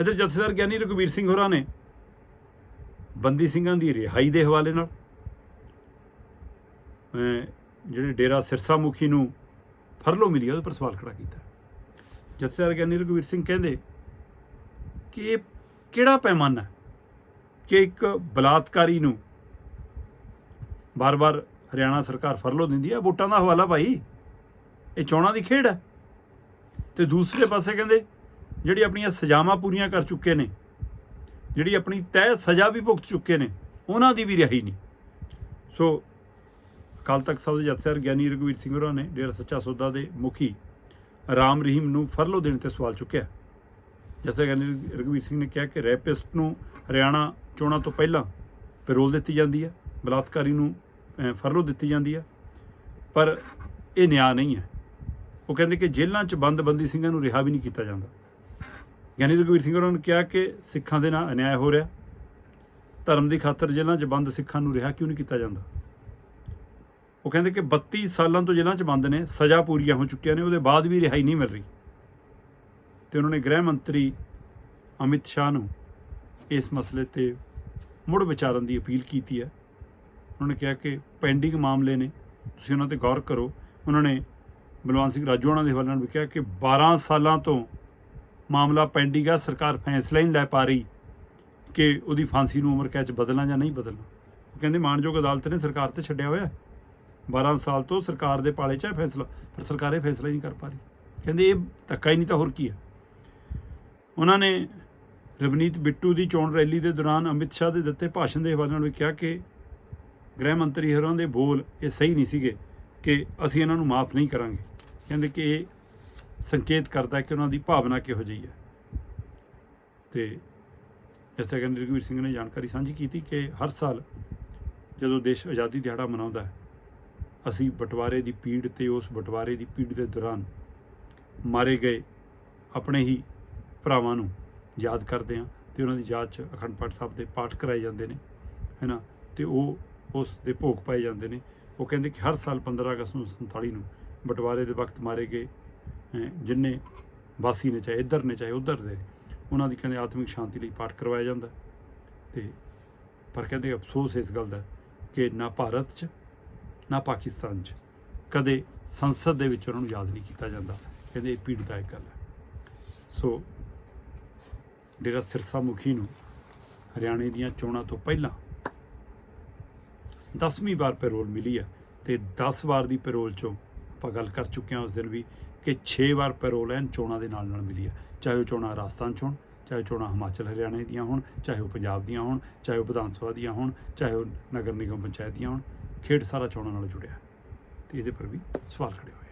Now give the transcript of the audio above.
ਇੱਧਰ ਜਥੇਦਾਰ ਗਿਆਨੀ ਰਘਵੀਰ ਸਿੰਘ ਹੋਰਾਂ ਨੇ ਬੰਦੀ ਸਿੰਘਾਂ ਦੀ ਰਿਹਾਈ ਦੇ ਹਵਾਲੇ ਨਾਲ ਜਿਹੜੇ ਡੇਰਾ ਸਿਰਸਾ ਮੁਖੀ ਨੂੰ ਫਰਲੋ ਮਿਲੀ ਉਹਦੇ ਪਰ ਸਵਾਲ ਖੜਾ ਕੀਤਾ। ਜਥੇਦਾਰ ਗਿਆਨੀ ਰਘੁਵੀਰ ਸਿੰਘ ਕਹਿੰਦੇ ਕਿ ਇਹ ਕਿਹੜਾ ਪੈਮਾਨਾ ਕਿ ਇੱਕ ਬਲਾਤਕਾਰੀ ਨੂੰ ਬਾਰ-ਬਾਰ ਹਰਿਆਣਾ ਸਰਕਾਰ ਫਰਲੋ ਦਿੰਦੀ ਹੈ ਵੋਟਾਂ ਦਾ ਹਵਾਲਾ ਭਾਈ, ਇਹ ਚੋਣਾਂ ਦੀ ਖੇਡ ਹੈ। ਤੇ ਦੂਸਰੇ ਪਾਸੇ ਕਹਿੰਦੇ ਜਿਹੜੀ ਆਪਣੀਆਂ ਸਜ਼ਾਵਾਂ ਪੂਰੀਆਂ ਕਰ ਚੁੱਕੇ ਨੇ, ਜਿਹੜੀ ਆਪਣੀ ਤੈਅ ਸਜ਼ਾ ਵੀ ਭੁਗਤ ਚੁੱਕੇ ਨੇ, ਉਹਨਾਂ ਦੀ ਵੀ ਰਿਹਾਈ ਨਹੀਂ। ਸੋ ਅਕਾਲ ਤਖਤ ਸਾਹਿਬ ਦੇ ਜਥੇਦਾਰ ਗਿਆਨੀ ਰਘੁਵੀਰ ਸਿੰਘ ਹੋਰਾਂ ਨੇ ਡੇਰਾ ਸੱਚਾ ਸੌਦਾ ਦੇ ਮੁਖੀ ਰਾਮ ਰਹੀਮ ਨੂੰ ਫਰਲੋ ਦੇਣ ਤੇ ਸਵਾਲ ਚੁੱਕਿਆ। ਜਥੇਦਾਰ ਗਿਆਨੀ ਰਘੁਵੀਰ ਸਿੰਘ ਨੇ ਕਿਹਾ ਕਿ ਰੈਪਿਸਟ ਨੂੰ ਹਰਿਆਣਾ ਚੋਣਾਂ ਤੋਂ ਪਹਿਲਾਂ ਪੈਰੋਲ ਦਿੱਤੀ ਜਾਂਦੀ ਹੈ, ਬਲਾਤਕਾਰੀ ਨੂੰ ਫਰਲੋ ਦਿੱਤੀ ਜਾਂਦੀ ਹੈ, ਪਰ ਇਹ ਨਿਆਂ ਨਹੀਂ ਹੈ। ਉਹ ਕਹਿੰਦੇ ਕਿ ਜੇਲ੍ਹਾਂ 'ਚ ਬੰਦ ਬੰਦੀ ਸਿੰਘਾਂ ਨੂੰ ਰਿਹਾ ਵੀ ਨਹੀਂ ਕੀਤਾ ਜਾਂਦਾ। ਗਿਆਨੀ ਰਘਵੀਰ ਸਿੰਘ ਹੋਰਾਂ ਨੇ ਕਿਹਾ ਕਿ ਸਿੱਖਾਂ ਦੇ ਨਾਲ ਅਨਿਆਏ ਹੋ ਰਿਹਾ। ਧਰਮ ਦੀ ਖਾਤਰ ਜੇਲ੍ਹਾਂ 'ਚ ਬੰਦ ਸਿੱਖਾਂ ਨੂੰ ਰਿਹਾ ਕਿਉਂ ਨਹੀਂ ਕੀਤਾ ਜਾਂਦਾ? ਉਹ ਕਹਿੰਦੇ ਕਿ 32 ਸਾਲਾਂ ਤੋਂ ਜੇਲ੍ਹਾਂ 'ਚ ਬੰਦ ਨੇ, ਸਜ਼ਾ ਪੂਰੀਆਂ ਹੋ ਚੁੱਕੀਆਂ ਨੇ, ਉਹਦੇ ਬਾਅਦ ਵੀ ਰਿਹਾਈ ਨਹੀਂ ਮਿਲ ਰਹੀ। ਤੇ ਉਹਨਾਂ ਨੇ ਗ੍ਰਹਿ ਮੰਤਰੀ ਅਮਿਤ ਸ਼ਾਹ ਨੂੰ ਇਸ ਮਸਲੇ ਤੇ ਮੁੜ ਵਿਚਾਰਨ ਦੀ ਅਪੀਲ ਕੀਤੀ ਹੈ। ਉਹਨਾਂ ਨੇ ਕਿਹਾ ਕਿ ਪੈਂਡਿੰਗ ਮਾਮਲੇ ਨੇ, ਤੁਸੀਂ ਉਹਨਾਂ ਤੇ ਗੌਰ ਕਰੋ। ਉਹਨਾਂ ਨੇ ਬਲਵੰਤ ਸਿੰਘ ਰਾਜੂ ਉਹਨਾਂ ਦੇ ਹਵਾਲੇ ਨਾਲ ਵੀ ਕਿਹਾ ਕਿ 12 ਸਾਲਾਂ ਤੋਂ ਮਾਮਲਾ ਪੈਂਡਿੰਗ ਆ, ਸਰਕਾਰ ਫੈਸਲਾ ਹੀ ਨਹੀਂ ਲੈ ਪਾ ਰਹੀ ਕਿ ਉਹਦੀ ਫਾਂਸੀ ਨੂੰ ਉਮਰ ਕੈਦ 'ਚ ਬਦਲਣਾ ਜਾਂ ਨਹੀਂ ਬਦਲਣਾ। ਉਹ ਕਹਿੰਦੇ ਮਾਨਯੋਗ ਅਦਾਲਤ ਨੇ ਸਰਕਾਰ ਤੇ ਛੱਡਿਆ ਹੋਇਆ ਹੈ। 12 ਸਾਲ ਤੋਂ ਸਰਕਾਰ ਦੇ ਪਾਲੇ 'ਚ ਹੈ ਫੈਸਲਾ, ਪਰ ਸਰਕਾਰ ਇਹ ਫੈਸਲਾ ਹੀ ਨਹੀਂ ਕਰ ਪਾ ਰਹੀ। ਕਹਿੰਦੇ ਇਹ ਧੱਕਾ ਹੀ ਨਹੀਂ ਤਾਂ ਹੋਰ ਕੀ ਹੈ? ਉਹਨਾਂ ਨੇ ਰਵਨੀਤ ਬਿੱਟੂ ਦੀ ਚੋਣ ਰੈਲੀ ਦੇ ਦੌਰਾਨ ਅਮਿਤ ਸ਼ਾਹ ਦੇ ਦਿੱਤੇ ਭਾਸ਼ਣ ਦੇ ਹਵਾਲੇ ਨਾਲ ਵੀ ਕਿਹਾ ਕਿ ਗ੍ਰਹਿ ਮੰਤਰੀ ਹੋਰਾਂ ਦੇ ਬੋਲ ਇਹ ਸਹੀ ਨਹੀਂ ਸੀਗੇ ਕਿ ਅਸੀਂ ਇਹਨਾਂ ਨੂੰ ਮਾਫ ਨਹੀਂ ਕਰਾਂਗੇ। ਕਹਿੰਦੇ ਕਿ ਇਹ ਸੰਕੇਤ ਕਰਦਾ ਕਿ ਉਹਨਾਂ ਦੀ ਭਾਵਨਾ ਕਿਹੋ ਜਿਹੀ ਹੈ। ਤੇ ਇਸ ਤਰ੍ਹਾਂ ਕਹਿੰਦੇ ਰਘਵੀਰ ਸਿੰਘ ਨੇ ਜਾਣਕਾਰੀ ਸਾਂਝੀ ਕੀਤੀ ਕਿ ਹਰ ਸਾਲ ਜਦੋਂ ਦੇਸ਼ ਆਜ਼ਾਦੀ ਦਿਹਾੜਾ ਮਨਾਉਂਦਾ ਹੈ, ਅਸੀਂ ਬਟਵਾਰੇ ਦੀ ਪੀੜ ਤੇ ਉਸ ਬਟਵਾਰੇ ਦੀ ਪੀੜ ਦੇ ਦੌਰਾਨ ਮਾਰੇ ਗਏ ਆਪਣੇ ਹੀ ਭਰਾਵਾਂ ਨੂੰ ਯਾਦ ਕਰਦੇ ਹਾਂ ਤੇ ਉਹਨਾਂ ਦੀ ਯਾਦ 'ਚ ਅਖੰਡ ਪਾਠ ਸਾਹਿਬ ਦੇ ਪਾਠ ਕਰਾਏ ਜਾਂਦੇ ਨੇ, ਹੈਨਾ? ਤੇ ਉਹ ਉਸ ਦੇ ਭੋਗ ਪਾਏ ਜਾਂਦੇ ਨੇ। ਉਹ ਕਹਿੰਦੇ ਕਿ ਹਰ ਸਾਲ 15 ਅਗਸਤ ਨੂੰ 47 ਨੂੰ ਬਟਵਾਰੇ ਦੇ ਵਕਤ ਮਾਰੇ ਗਏ ਜਿੰਨੇ ਵਾਸੀ ਨੇ, ਚਾਹੇ ਇੱਧਰ ਨੇ, ਚਾਹੇ ਉੱਧਰ ਦੇ, ਉਹਨਾਂ ਦੀ ਕਹਿੰਦੇ ਆਤਮਿਕ ਸ਼ਾਂਤੀ ਲਈ ਪਾਠ ਕਰਵਾਇਆ ਜਾਂਦਾ। ਤੇ ਪਰ ਕਹਿੰਦੇ ਅਫਸੋਸ ਇਸ ਗੱਲ ਦਾ ਕਿ ਨਾ ਭਾਰਤ 'ਚ, ਨਾ ਪਾਕਿਸਤਾਨ 'ਚ ਕਦੇ ਸੰਸਦ ਦੇ ਵਿੱਚ ਉਹਨਾਂ ਨੂੰ ਯਾਦ ਨਹੀਂ ਕੀਤਾ ਜਾਂਦਾ। ਕਹਿੰਦੇ ਇਹ ਪੀੜਦਾਇਕ ਗੱਲ ਹੈ। ਸੋ ਡੇਰਾ ਸਿਰਸਾ ਮੁਖੀ ਨੂੰ ਹਰਿਆਣੇ ਦੀਆਂ ਚੋਣਾਂ ਤੋਂ ਪਹਿਲਾਂ 10ਵੀਂ ਵਾਰ ਪੈਰੋਲ ਮਿਲੀ ਹੈ ਤੇ 10 ਵਾਰ ਦੀ ਪੈਰੋਲ ਚੋਂ ਆਪਾਂ ਗੱਲ ਕਰ ਚੁੱਕੇ ਹਾਂ ਉਸ ਦਿਨ ਵੀ ਕਿ 6 ਵਾਰ ਪੈਰੋਲ ਐਨ ਚੋਣਾਂ ਦੇ ਨਾਲ ਨਾਲ ਮਿਲੀ ਹੈ। ਚਾਹੇ ਉਹ ਚੋਣਾਂ ਰਾਜਸਥਾਨ 'ਚ ਹੋਣ, ਚਾਹੇ ਚੋਣਾਂ ਹਿਮਾਚਲ ਹਰਿਆਣੇ ਦੀਆਂ ਹੋਣ, ਚਾਹੇ ਉਹ ਪੰਜਾਬ ਦੀਆਂ ਹੋਣ, ਚਾਹੇ ਉਹ ਵਿਧਾਨ ਸਭਾ ਦੀਆਂ ਹੋਣ, ਚਾਹੇ ਉਹ ਨਗਰ ਨਿਗਮ ਪੰਚਾਇਤ ਦੀਆਂ ਹੋਣ, ਖੇਡ ਸਾਰਾ ਚੋਣਾਂ ਨਾਲ ਜੁੜਿਆ। ਹੈ ਤੇ ਇਹਦੇ ਪਰ ਵੀ ਸਵਾਲ ਖੜੇ ਹੋਏ